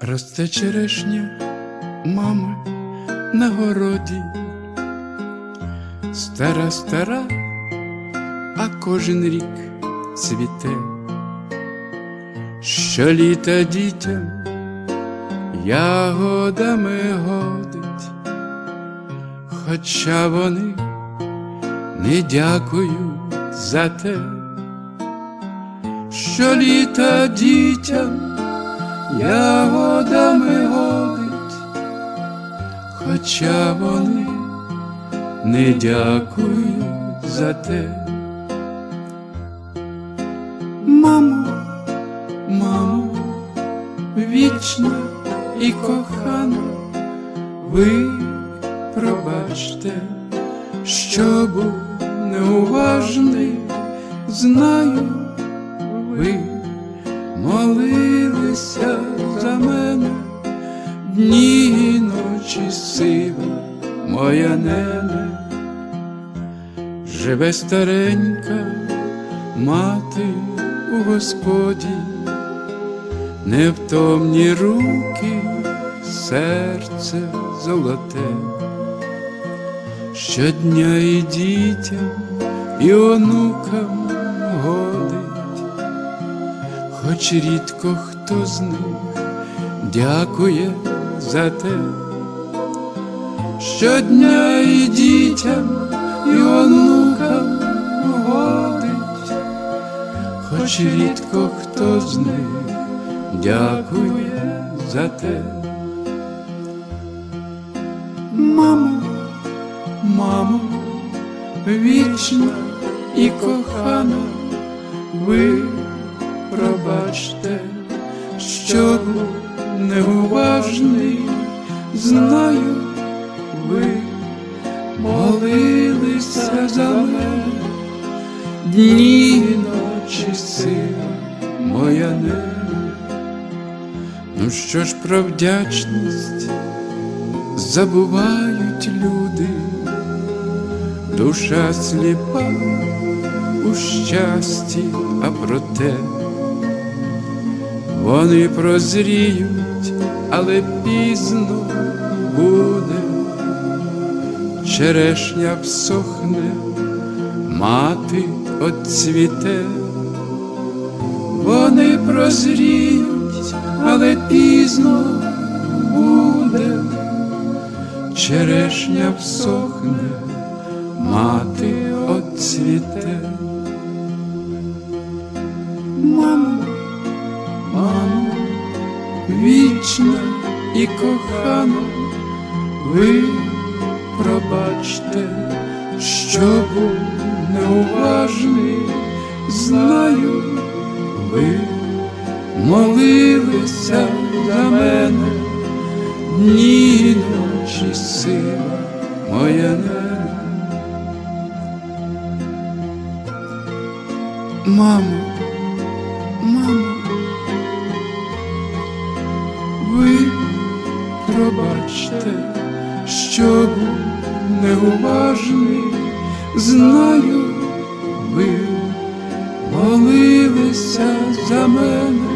Росте черешня, мама, на городі, стара, стара, а кожен рік цвіте, що літа дітям ягодами годить, хоча вони не дякують за те, що літа дітям ягодами годить, хоча вони не дякують за те. Мамо, мамо, вічна і кохана, ви пробачте, що був неуважний, знаю, ви молилися за мене, дні і ночі сива, моя нене, живе старенька мати у Господі, невтомні руки, серце золоте, щодня і дітям, і онукам годить. Хоч рідко хто з них дякує за те, щодня і дітям, і онукам годить, хоч рідко хто з них дякує за те. Мамо, мамо, вічна і кохана, ви пробачте, що був неуважний, знаю, ви молилися за мене, дні і ночі сила моя не. Ну що ж про вдячність забувають люди, душа сліпа у щасті, а проте вони прозріють, але пізно буде, черешня всохне, мати отцвіте, вони прозріють, але пізно буде, черешня всохне, мати отцвіте. Мамо, мамо, вічна і кохана, ви пробачте, що був неуважний, знаю, ви молилися за мене, дні і ночі сила моя не. Мамо, мамо, ви пробачте, що був неуважний, знаю, ви молилися за мене,